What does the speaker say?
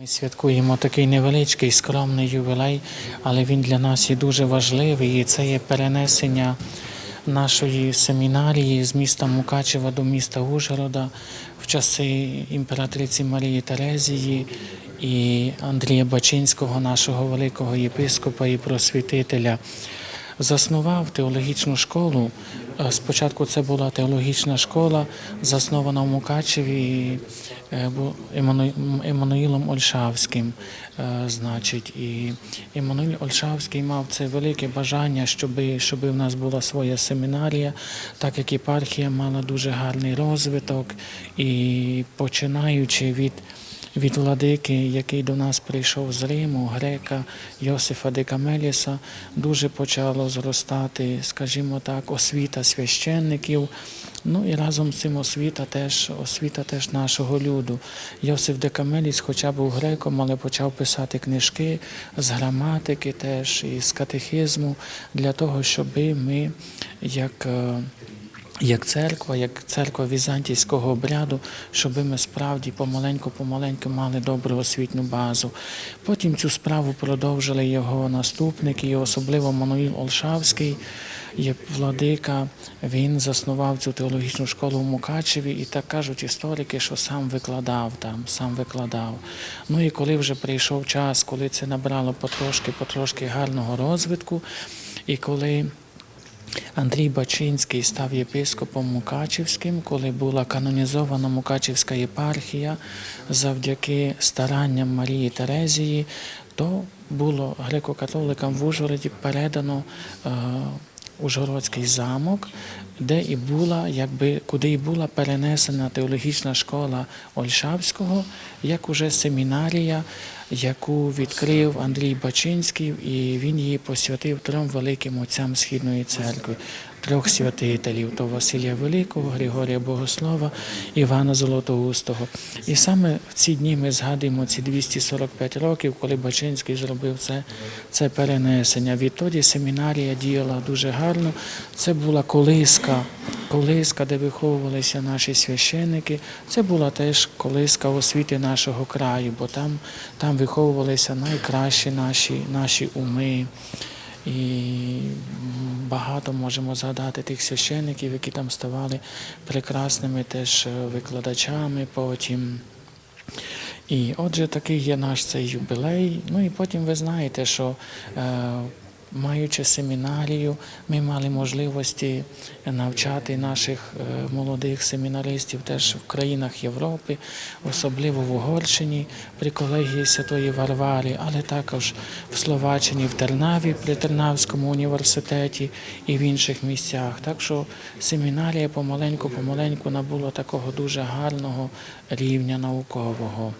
Ми святкуємо такий невеличкий скромний ювілей, але він для нас є дуже важливий. І це є перенесення нашої семінарії з міста Мукачева до міста Ужгорода в часи імператриці Марії Терезії і Андрія Бачинського, нашого великого єпископа і просвітителя. Заснував теологічну школу. Е, Спочатку це була теологічна школа, заснована в Мукачеві е, Еммануїлом Ольшавським. е, Значить, і Еммануїл Ольшавський мав це велике бажання, щоб, щоб в нас була своя семінарія, так як єпархія мала дуже гарний розвиток, і починаючи від від владики, який до нас прийшов з Риму, грека Йосифа де Камеліса, дуже почало зростати, скажімо так, освіта священників. Ну і разом з цим освіта теж, освіта теж нашого люду. Йосиф де Камеліс, хоча був греком, але почав писати книжки з граматики теж і з катехизму для того, щоб ми як. Як церква, як церква візантійського обряду, щоб ми справді помаленьку-помаленьку мали добру освітню базу. Потім цю справу продовжили його наступники, і особливо Мануїл Олшавський, є владика. Він заснував цю теологічну школу в Мукачеві, і так кажуть історики, що сам викладав там, сам викладав. Ну і коли вже прийшов час, коли це набрало потрошки, потрошки гарного розвитку, і коли Андрій Бачинський став єпископом Мукачівським, коли була канонізована Мукачівська єпархія завдяки старанням Марії Терезії, то було греко-католикам в Ужгороді передано е, Ужгородський замок, де і була, якби куди і була перенесена теологічна школа Ольшавського, як уже семінарія, яку відкрив Андрій Бачинський, і він її посвятив трьом великим отцям Східної церкви, трьох святителів то Василія Великого, Григорія Богослова, Івана Золотоустого. І саме в ці дні ми згадуємо ці 245 років, коли Бачинський зробив це, це перенесення. Відтоді семінарія діяла дуже гарно. Це була колиска, колиска, де виховувалися наші священники. Це була теж колиска освіти нашого краю, бо там, там виховувалися найкращі наші, наші уми. І багато можемо згадати тих священників, які там ставали прекрасними теж е, викладачами потім. І отже, такий є наш цей юбілей. Ну і потім ви знаєте, що е, маючи семінарію, ми мали можливості навчати наших е, молодих семінаристів теж в країнах Європи, особливо в Угорщині при колегії Святої Варвари, але також в Словаччині, в Тернаві при Тернавському університеті і в інших місцях. Так що семінарія помаленьку-помаленьку набула такого дуже гарного рівня наукового.